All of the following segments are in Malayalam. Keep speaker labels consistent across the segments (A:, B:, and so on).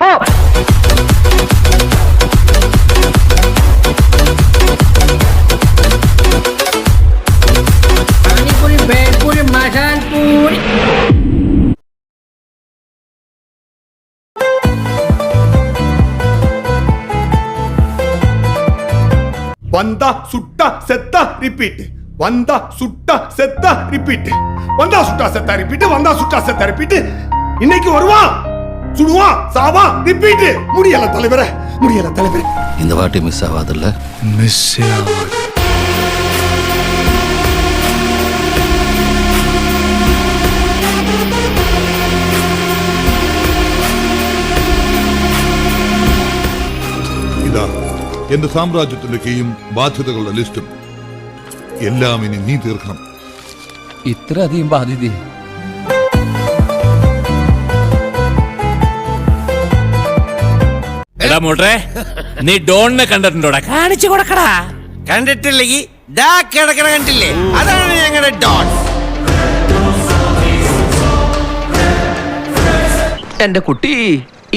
A: போ पानीपुरी भेलपुरी मसान पूरी
B: வந்தா சுட்டா செத்தா ரிப்பீட் வந்தா சுட்டா செத்தா ரிப்பீட் வந்தா சுட்டா செத்தா ரிப்பீட் வந்தா சுட்டா செத்தா ரிப்பீட் இன்னைக்கு வருவான் சுடுவான் சாவா ரிப்பீட் முடியல தலைவரே முடியல தலைவரே
C: இந்த வாட்டி மிஸ் ஆகாதுல்ல
D: ഇതാ എന്റെ സാമ്രാജ്യത്തിന്റെ കീയും ബാധ്യതകളുടെ ലിസ്റ്റും എല്ലാം ഇനി നീ തീർക്കണം
C: ഇത്ര അധികം ബാധ്യത
E: എടാ മോട്ടെ നീ ഡോണിനെ കണ്ടിട്ടുണ്ടോടാ? കാണിച്ചു കൊടുക്കടാ.
F: കണ്ടിട്ടില്ലെങ്കിൽ ദാ കിടക്കണ കണ്ടില്ലേ? അതാണ് ഞങ്ങളുടെ ഡോൺ.
A: എന്റെ കുട്ടി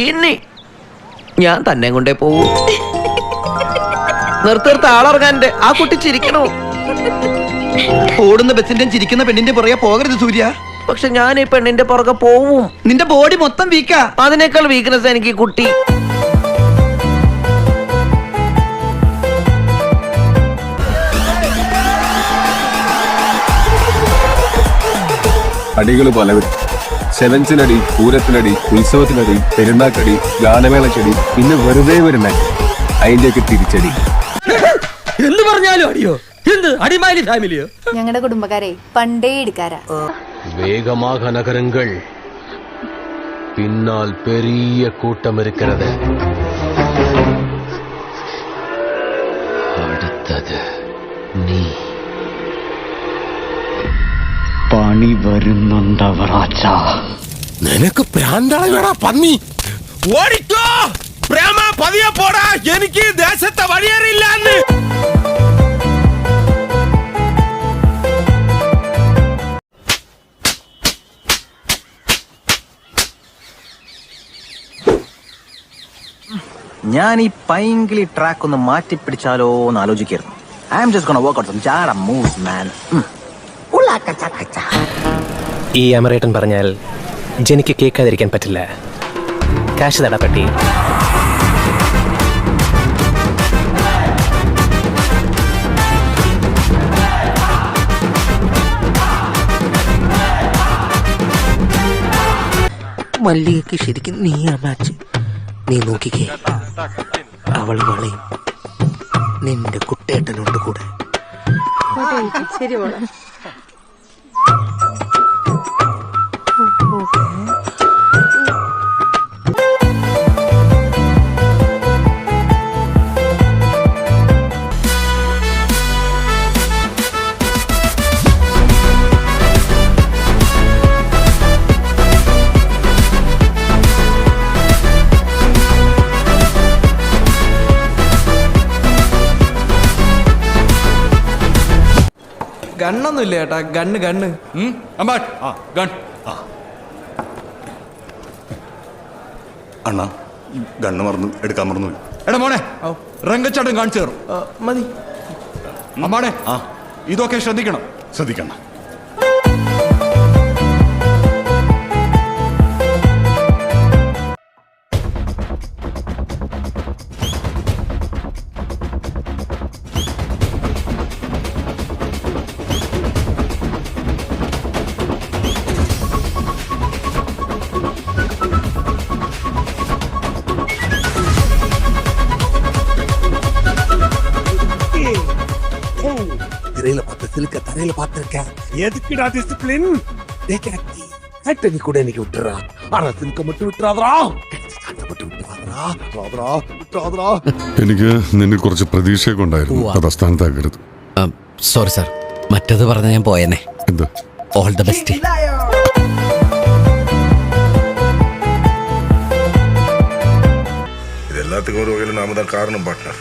A: ഇനി ഞാൻ തന്നെ കൊണ്ടേ പോവൂ. നിർത്തിർത്ത് ആളിറങ്ങാന്റെ ആ കുട്ടി ചിരിക്കണോ?
G: ഓടുന്ന ബസിന്റെ ചിരിക്കുന്ന പെണ്ണിന്റെ പുറകെ പോകരുത് സൂര്യ.
A: പക്ഷെ ഞാൻ ഈ പെണ്ണിന്റെ പുറകെ പോവും.
G: നിന്റെ ബോഡി മൊത്തം വീക്കാ.
A: അതിനേക്കാൾ വീക്ക്നെസ് എനിക്ക് ഈ കുട്ടി.
H: അടികൾ പലവിധം സെവൻസിനടി പൂരത്തിനടി ഉത്സവത്തിനടി പെരുന്നാക്കടി ഗാനമേളക്കടി പിന്നെ വെറുതെ വരുന്ന അതിന്റെയൊക്കെ തിരിച്ചടി.
G: എന്ത് പറഞ്ഞാലും അടിയോ? എന്ത്? അടിമാലി ഫാമിലിയോ?
I: ഞങ്ങളുടെ കുടുംബക്കാരെ പണ്ടേ എടുക്കാരാ.
J: വേഗമാക നഗരങ്ങൾ. പിന്നാൽ പെരിയ കൂട്ടം അടുത്തത് നീ.
G: പണി വരുന്നുണ്ടവറാച്ച
E: നിനക്ക് പ്രാന്തളവിടാ പന്നി? ഓടിക്കോ! പ്രേമ പതിയെ പോടാ. എനിക്ക് ദേശത്തെ വഴിയേറിയില്ലാന്ന്.
F: ഞാൻ ഈ പൈങ്കിളി ട്രാക്ക് ഒന്ന് മാറ്റി പിടിച്ചാലോ എന്ന് ആലോചിക്കായിരുന്നു I'm just gonna work out some ജാഡ moves man
J: ഈ അമറേട്ടൻ പറഞ്ഞാൽ ജനിക്ക് കേൾക്കാതിരിക്കാൻ പറ്റില്ല. കാശ് തടപ്പെട്ടി
A: മല്ലികക്ക് ശരിക്കും നീ മാച്ച് നീ നോക്കിക്കേ. അവൾ വളയും. നിന്റെ കുട്ടേട്ടനുണ്ട് കൂടെ.
G: ഗണ്ണൊന്നും ഇല്ല ചേട്ടാ. Gun gun.
E: അണ്ണ ഗൺ.
B: അണ്ണാ ഗണ്ണ് മറന്നു എടുക്കാൻ മറന്നു
E: എടാ മോനെ രംഗച്ചാട്ടം കാണിച്ചു തരും.
G: മതി.
E: അമ്മാടെ ഇതൊക്കെ ശ്രദ്ധിക്കണം.
B: ശ്രദ്ധിക്കണ്ണ
K: பார்த்த சிலுக்க தரையில பார்த்திருக்கேன் எதுக்குடா டிசிப்ளின் கட்டணி கூட இன்னைக்கு விட்டுறா ஆனா சிலுக்க மட்டும் விட்டுறாதரா மட்டும் விட்டுறாதரா விட்டுறாதரா விட்டுறாதரா
D: എനിക്ക് നിന്നിൽ കുറച്ച് പ്രതീക്ഷയൊക്കെ ഉണ്ടായിരുന്നു അത് അസ്ഥാനത്താക്കരുത്
C: സോറി സാർ മറ്റത് പറഞ്ഞ ഞാൻ പോയനെ
D: എന്ത്
C: ഓൾ ദ ബെസ്റ്റ്
D: இது எல்லாத்துக்கும் ஒரு வகையில் நாம தான் காரணம் பார்ட்னர்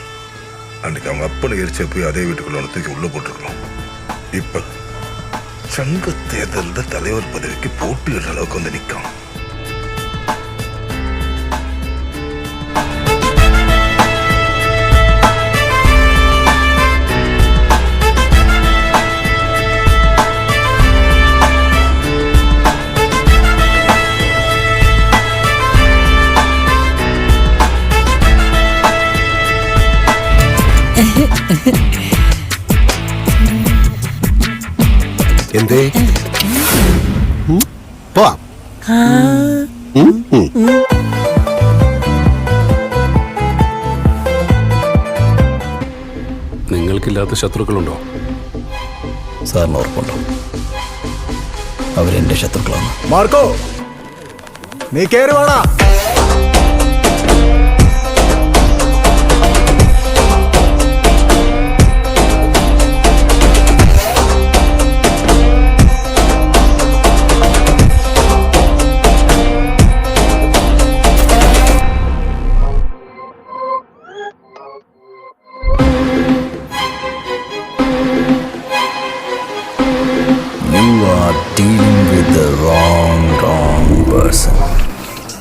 D: அன்னைக்கு அவங்க அப்பனை எரிச்ச போய் அதே வீட்டுக்குள்ள ஒன்று தூக்கி உள்ள போட்டுருக்கணும் இப்ப சங்க தேர்தலில் தலைவர் பதவிக்கு போட்டியிடுற அளவுக்கு வந்து நிற்கும்
E: നിങ്ങൾക്കില്ലാത്ത ശത്രുക്കളുണ്ടോ?
L: സാറിന് ഉറപ്പുണ്ടോ? അവരെന്റെ ശത്രുക്കളാണ്.
M: മാർക്കോ നീ കേറി വേണാ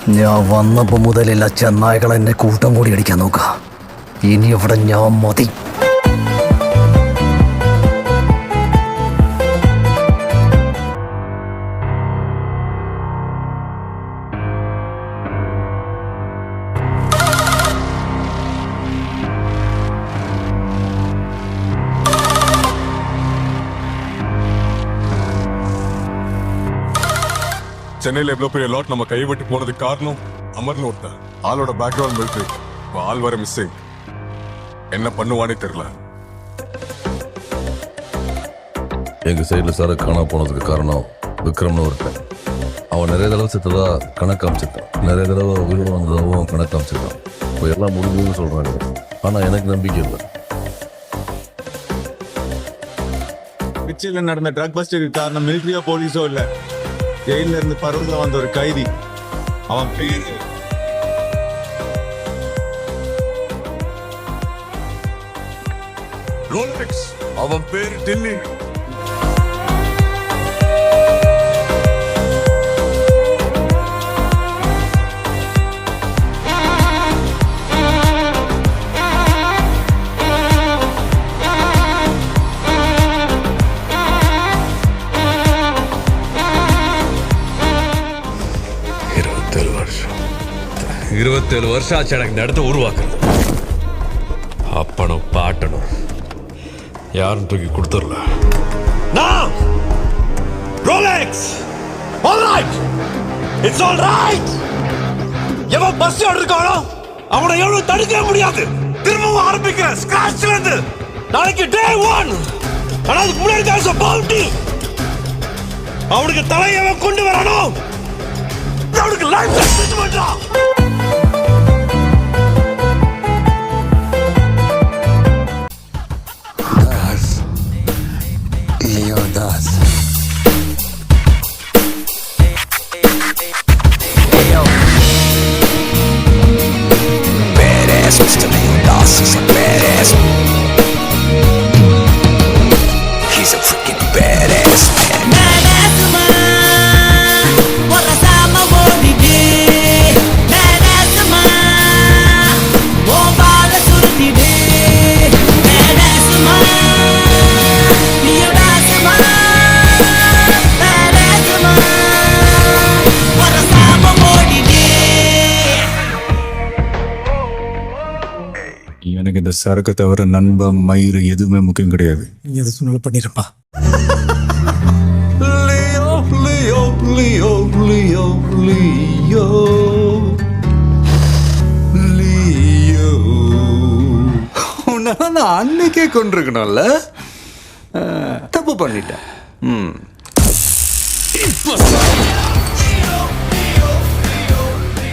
L: ഞാൻ വന്നപ്പോ മുതലില്ല ചെന്നായകൾ എന്നെ കൂട്ടം കൂടി അടിക്കാൻ നോക്കുക ഇനി ഇവിടെ ഞാൻ മതി.
E: சென்னையில் எவ்வளோ பெரிய லாட் நம்ம கைவிட்டு போனதுக்கு காரணம் அமர்னு ஒருத்தன். ஆளோட பேக்ரவுண்ட் மிலிட்ரி இப்போ ஆள் வர மிஸ்ஸிங் என்ன பண்ணுவானே தெரியல.
N: எங்க சைடுல சார காணா போனதுக்கு காரணம் விக்ரம்னு ஒருத்தன். அவன் நிறைய தடவை செத்ததா கணக்கு அமைச்சிருக்கான் நிறைய தடவை உயிர் வந்ததாகவும் கணக்கு அமைச்சிருக்கான் இப்போ எல்லாம் முடிஞ்சதுன்னு சொல்றாங்க. ஆனா எனக்கு நம்பிக்கை இல்லை.
M: திருச்சியில் நடந்த ட்ரக் பஸ்டருக்கு காரணம் மிலிட்ரியோ போலீஸோ இல்ல. ஜெயில இருந்து பருவத்தில் வந்த ஒரு கைதி. அவன் பேரு
E: ரோலெக்ஸ் அவன் பேரு டில்லி.
N: இருபத்தேழு வருஷம்.
O: இருபத்தேழு வருஷம் ஆச்சு எனக்கு இந்த இடத்த உருவாக்குறது அப்பனும் பாட்டனும் யாரும் தூக்கி கொடுத்துடல.
M: Rolex all right it's all right எவன் பஸ் இருக்கானோ அவனை எவ்வளவு தடுக்க முடியாது. திரும்பவும் ஆரம்பிக்கிறேன் ஸ்கிராச்ல இருந்து. நாளைக்கு டே ஒன் ஆனா அதுக்கு முன்னாடி பவுண்டி அவனுக்கு தலையவன் கொண்டு வரணும்? அவனுக்கு லைஃப் செட் எனக்கு இந்த சரக்கு தவிர நண்பன் மயிறு எதுவுமே முக்கியம் கிடையாது. நீ எதை சொன்னாலும் பண்ணிருப்பா.
P: Leo Leo Leo Leo Leo. Leo. உன்னால நான் அன்னைக்கே கொண்டிருக்கணும்ல தப்பு பண்ணிட்டேன். ம்.